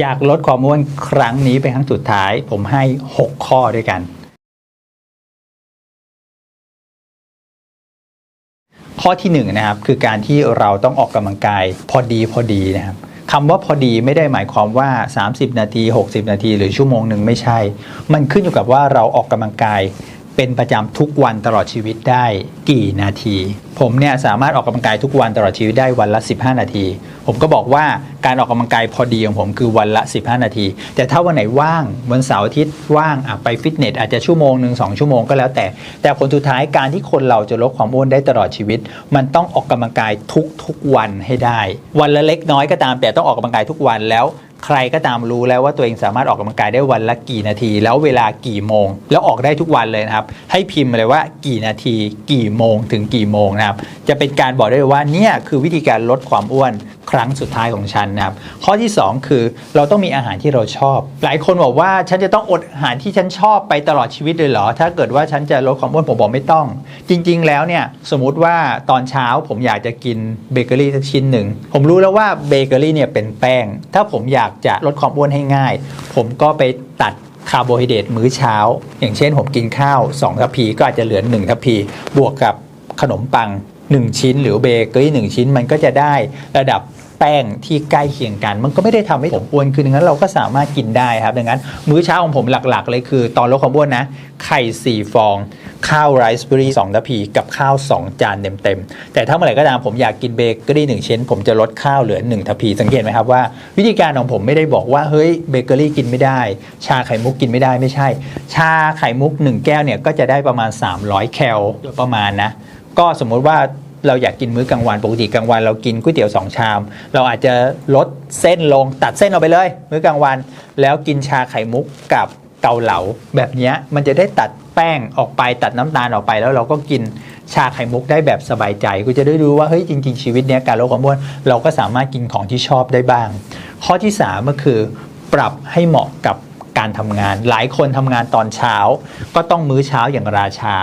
อยากลดความอ้วนครั้งนี้เป็นครั้งสุดท้าย ผมให้ 6 ข้อด้วยกัน ข้อที่1นงนะครับคือการที่เราต้องออกกำลังกายพอดีพอดีนะครับคำว่าพอดีไม่ได้หมายความว่า 30 นาที 60 นาที หรือชั่วโมงหนึ่งไม่ใช่ มันขึ้นอยู่กับว่าเราออกกำลังกาย เป็นประจำทุกวันตลอดชีวิตได้กี่นาที ผมเนี่ยสามารถออกกำลังกายทุกวันตลอดชีวิตได้วันละ 15 นาที ผมก็บอกว่าการออกกำลังกายพอดีของผมคือวันละ 15 นาที แต่ถ้าวันไหนว่างวันเสาร์อาทิตย์ว่างอะไปฟิตเนสอาจจะชั่วโมงหนึ่งสองชั่วโมงก็แล้วแต่ แต่ผลสุดท้ายการที่คนเราจะลดความอ้วนได้ตลอดชีวิต มันต้องออกกำลังกายทุกทุกๆวันให้ได้ วันละเล็กน้อยก็ตามแต่ต้องออกกำลังกายทุกวันแล้ว ใครก็ตามรู้แล้วว่าตัวเองสามารถออกกำลังกายได้วันละกี่นาที แล้วเวลากี่โมง แล้วออกได้ทุกวันเลยนะครับ ให้พิมพ์เลยว่ากี่นาที กี่โมงถึงกี่โมงนะครับ จะเป็นการบอกได้ว่าเนี่ยคือวิธีการลดความอ้วน ครั้งสุดท้ายของฉันนะครับ ข้อที่ 2 คือเราต้องมีอาหารที่เราชอบ หลายคนบอกว่าฉันจะต้องอดอาหารที่ฉันชอบไปตลอดชีวิตเลยเหรอ ถ้าเกิดว่าฉันจะลดความอ้วนผมบอกไม่ต้อง จริง ๆ แล้วเนี่ยสมมุติว่าตอนเช้าผมอยากจะกินเบเกอรี่สักชิ้นหนึ่ง ผมรู้แล้วว่าเบเกอรี่เนี่ยเป็นแป้ง ถ้าผมอยากจะลดความอ้วนให้ง่าย ผมก็ไปตัดคาร์โบไฮเดรตมื้อเช้า อย่างเช่น ผมกินข้าว2ทัพพีก็อาจจะเหลือ1ทัพพีบวกกับขนมปัง 1 ชิ้นหรือเบเกอรี่1ชิ้นมันก็จะได้ระดับ แป้งที่ใกล้เคียงกัน มันก็ไม่ได้ทำให้ผมอ้วนขึ้นดังนั้นเราก็สามารถกินได้ครับ ดังนั้น มื้อเช้าของผมหลักๆ เลยคือ ตอนลดความอ้วนนะ ไข่4ฟอง ข้าวไรซ์เบอร์รี่2ทัพพีกับข้าว 2 จานเต็มๆ แต่ถ้าเมื่อไหร่ก็ตามผมอยากกินเบเกอรี่1ชิ้น ผมจะลดข้าวเหลือ1ทัพพีสังเกตไหมครับว่า วิธีการของผมไม่ได้บอกว่าเฮ้ยเบเกอรี่กินไม่ได้ ชาไข่มุกกินไม่ได้ไม่ใช่ ชาไข่มุก 1 แก้วเนี่ยก็จะได้ประมาณ 300 แคลโดยประมาณนะก็สมมุติว่า เราอยากกินมื้อกลางวันปกติกลางวันเรากินก๋วยเตี๋ยว2ชาม เราอาจจะลดเส้นลงตัดเส้นออกไปเลย มื้อกลางวัน แล้วกินชาไข่มุกกับเกาเหลาแบบนี้มันจะได้ตัดแป้งออกไปตัดน้ำตาลออกไปแล้วเราก็กินชาไข่มุกได้แบบสบายใจก็จะได้รู้ว่าเฮ้ยจริง ๆ ชีวิตเนี้ยการลดความอ้วนเราก็สามารถกินของที่ชอบได้บ้าง ข้อที่3ก็คือ ปรับให้เหมาะกับ การทำงาน หลายคนทำงานตอนเช้า ก็ต้องมื้อเช้าอย่างราชา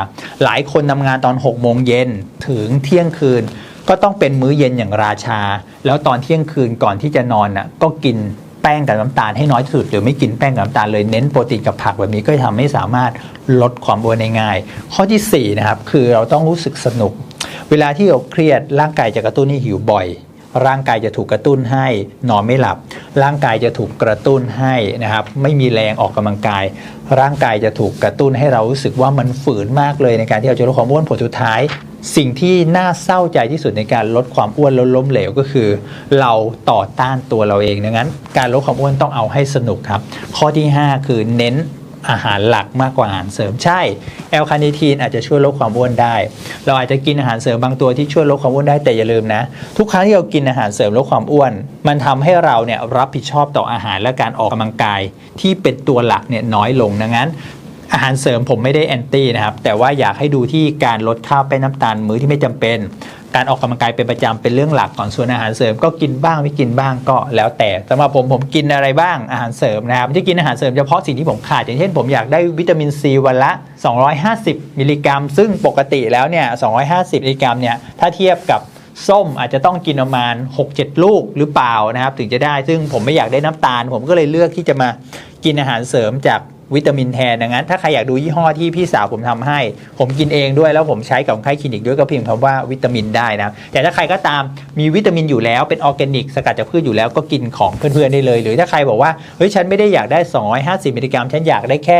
หลายคนทำงานตอน6โมงเย็นถึงเที่ยงคืน ก็ต้องเป็นมื้อเย็นอย่างราชา แล้วตอนเที่ยงคืนก่อนที่จะนอนน่ะก็กินแป้งกับน้ำตาลให้น้อยที่สุด หรือไม่กินแป้งกับน้ำตาลเลยเน้นโปรตีนกับผักแบบนี้ก็จะทำให้สามารถลดความอ้วนได้ง่าย ข้อที่สี่นะครับคือเราต้องรู้สึกสนุก เวลาที่เราเครียดร่างกายจะกระตุ้นให้หิวบ่อย ร่างกายจะถูกกระตุ้นให้นอนไม่หลับ ร่างกายจะถูกกระตุ้นให้นะครับ ไม่มีแรงออกกำลังกาย ร่างกายจะถูกกระตุ้นให้เรารู้สึกว่ามันฝืนมากเลยในการที่เราจะลดความอ้วนผลสุดท้าย สิ่งที่น่าเศร้าใจที่สุดในการลดความอ้วนลดล้มเหลวก็คือ เราต่อต้านตัวเราเองดังนั้น การลดความอ้วนต้องเอาให้สนุกครับ ข้อที่ 5 คือเน้น อาหารหลักมากกว่าอาหารเสริมใช่แอลคาเนทีนอาจจะช่วยลดความอ้วนได้ เราอาจจะกินอาหารเสริมบางตัวที่ช่วยลดความอ้วนได้แต่อย่าลืมนะ ทุกครั้งที่เรากินอาหารเสริมลดความอ้วน มันทำให้เราเนี่ยรับผิดชอบต่ออาหารและการออกกำลังกาย ที่เป็นตัวหลักเนี่ยน้อยลงดังนั้น อาหารเสริมผมไม่ได้แอนตี้นะครับ แต่ว่าอยากให้ดูที่การลดข้าวแป้งน้ำตาลมื้อที่ไม่จำเป็น การออกกำลังกายเป็นประจำเป็นเรื่องหลักก่อนส่วนอาหารเสริมก็กินบ้างไม่กินบ้างก็แล้วแต่สำหรับผมผมกินอะไรบ้างอาหารเสริมนะครับไม่กินอาหารเสริมเฉพาะสิ่งที่ผมขาดอย่างเช่นผมอยากได้วิตามินซีวันละ 250 มิลลิกรัม ซึ่งปกติแล้วเนี่ย 250 มิลลิกรัมเนี่ยถ้าเทียบกับส้มอาจจะต้องกินประมาณ 6-7 ลูกหรือเปล่านะครับ ถึงจะได้ซึ่งผมไม่อยากได้น้ำตาล ผมก็เลยเลือกที่จะมากินอาหารเสริมจาก วิตามินแทนดังนั้น ถ้าใครอยากดูยี่ห้อที่พี่สาวผมทำให้ ผมกินเองด้วยแล้วผมใช้กับคนไข้คลินิกด้วยก็พิมพ์คำว่าวิตามินได้นะแต่ถ้าใครก็ตามมีวิตามินอยู่แล้วเป็นออร์แกนิก สกัดจากพืชอยู่แล้วก็กินของเพื่อนๆได้เลย หรือถ้าใครบอกว่าเฮ้ยฉันไม่ได้อยากได้ 250มิลลิกรัมฉันอยากได้แค่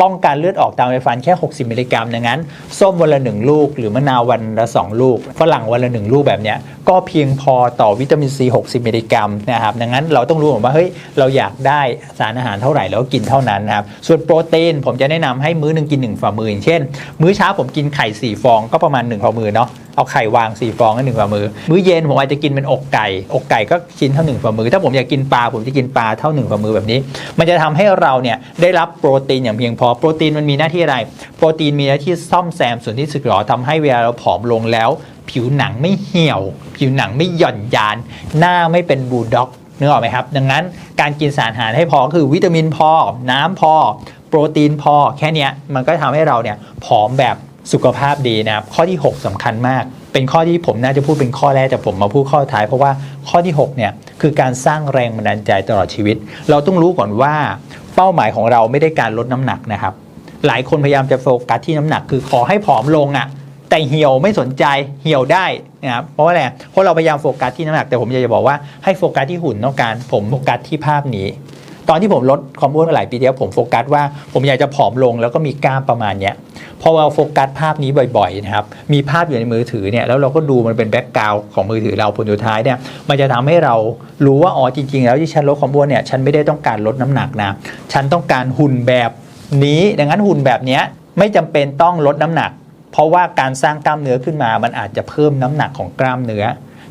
ป้องกันเลือดออกตามไฟฟันแค่ 60 มิลลิกรัมดังนั้นส้มวันละ 1 ลูก หรือมะนาววันละ 2 ลูก ฝรั่งวันละ 1 ลูกแบบนี้ก็เพียงพอต่อวิตามินซี 60 มิลลิกรัมนะครับดังนั้นเราต้องรู้ว่าเฮ้ยเราอยากได้สารอาหารเท่าไหร่แล้วกินเท่านั้นนะครับส่วนโปรตีนผมจะแนะนำให้มื้อหนึงกิน1ฝ่ามืออย่างเช่น มื้อเช้าผมกินไข่4ฟองก็ประมาณ1ฝ่ามือเนาะ เอาไข่วาง4ฟองก็หนึ่งฝ่ามือ มื้อเย็นผมอาจจะกินเป็นอกไก่ อกไก่ก็ชิ้นเท่าหนึ่งฝ่ามือ ถ้าผมอยากกินปลาผมจะกินปลาเท่าหนึ่งฝ่ามือแบบนี้ มันจะทำให้เราเนี่ยได้รับโปรตีนอย่างเพียงพอ โปรตีนมันมีหน้าที่อะไร โปรตีนมีหน้าที่ซ่อมแซมส่วนที่สึกหรอทำให้เวลาเราผอมลงแล้ว ผิวหนังไม่เหี่ยว ผิวหนังไม่หย่อนยาน หน้าไม่เป็นบูด็อกนึกออกไหมครับ ดังนั้นการกินสารอาหารให้พอคือวิตามินพอ น้ำพอ โปรตีนพอ แค่นี้มันก็ทำให้เราเนี่ยผอมแบบ สุขภาพดีนะครับ ข้อที่ 6สำคัญมาก เป็นข้อที่ผมน่าจะพูดเป็นข้อแรกแต่ผมมาพูดข้อท้าย เพราะว่าข้อที่6เนี่ยคือการสร้างแรงบันดาลใจตลอดชีวิต เราต้องรู้ก่อนว่าเป้าหมายของเราไม่ได้การลดน้ำหนักนะครับ หลายคนพยายามจะโฟกัสที่น้ำหนัก คือขอให้ผอมลงอะ่ะแต่เหี่ยวไม่สนใจเหี่ยวได้นะครับเพราะว่าอะไรเพราะเราพยายามโฟกัสที่น้ำหนักแต่ผมอยากจะบอกว่าให้โฟกัสที่หุ่นต้องการผมโฟกัสที่ภาพนี้ ตอนที่ผมลดความอ้วนมาหลายปีที่แล้วผมโฟกัสว่าผมอยากจะผอมลงแล้วก็มีกล้ามประมาณเนี้ยพอเราโฟกัสภาพนี้บ่อยๆนะครับมีภาพอยู่ในมือถือเนี่ยแล้วเราก็ดูมันเป็นแบ็กกราวของมือถือเราผลสุดท้ายเนี่ยมันจะทำให้เรารู้ว่าอ๋อจริง ๆ แล้วที่ฉันลดความอ้วนเนี่ยฉันไม่ได้ต้องการลดน้ำหนักนะฉันต้องการหุ่นแบบนี้ดังนั้นหุ่นแบบนี้ไม่จำเป็นต้องลดน้ำหนัก เพราะว่าการสร้างกล้ามเนื้อขึ้นมา มันอาจจะเพิ่มน้ำหนักของกล้ามเนื้อ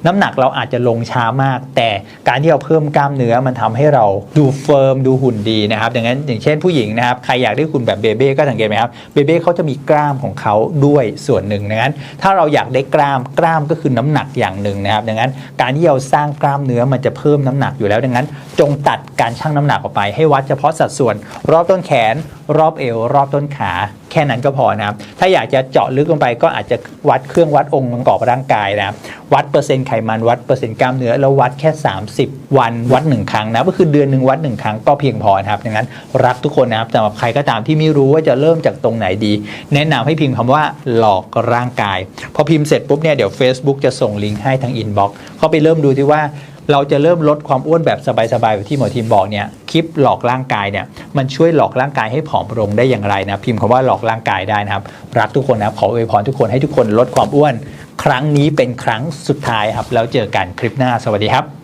น้ำหนักเราอาจจะลงช้ามาก แต่การที่เราเพิ่มกล้ามเนื้อมันทำให้เราดูเฟิร์มดูหุ่นดีนะครับดังนั้นอย่างเช่นผู้หญิงนะครับใครอยากได้หุ่นแบบเบเบ้ก็สังเกตไหมครับเบเบ้เขาจะมีกล้ามของเขาด้วยส่วนหนึ่งดังนั้น ถ้าเราอยากได้กล้ามกล้ามก็คือน้ำหนักอย่างหนึ่งนะครับดังนั้นการที่เราสร้างกล้ามเนื้อมันจะเพิ่มน้ำหนักอยู่แล้วดังนั้น จงตัดการชั่งน้ำหนักออกไปให้วัดเฉพาะสัดส่วน รอบต้นแขน รอบเอว รอบต้นขาแค่นั้นก็พอนะครับถ้าอยากจะเจาะลึกลงไปก็อาจจะวัดเครื่องวัดองค์ประกอบร่างกายนะครับวัดเปอร์เซ็นต์ไขมันวัดเปอร์เซ็นต์กล้ามเนื้อแล้ววัดแค่ 30 วันวัดหนึ่งครั้งนะก็คือเดือนหนึ่งวัดหนึ่งครั้งก็เพียงพอครับดังนั้นรักทุกคนนะครับสำหรับใครก็ตามที่ไม่รู้ว่าจะเริ่มจากตรงไหนดี แนะนำให้พิมพ์คำว่าหลอกร่างกาย พอพิมพ์เสร็จปุ๊บเนี่ยเดี๋ยว Facebook จะส่งลิงก์ให้ทางอินบ็อกซ์เข้าไปเริ่มดูที่ว่าเราจะเริ่มลดความอ้วนแบบสบายๆแบบที่หมอทีมบอกเนี่ยคลิปหลอกร่างกายเนี่ยมันช่วยหลอกร่างกายให้ผอมลงได้อย่างไรนะพิมพ์คำว่าหลอกร่างกายได้นะครับ รักทุกคนนะขออวยพรทุกคนให้ทุกคนลดความอ้วน ครั้งนี้เป็นครั้งสุดท้ายครับ แล้วเจอกันคลิปหน้าสวัสดีครับ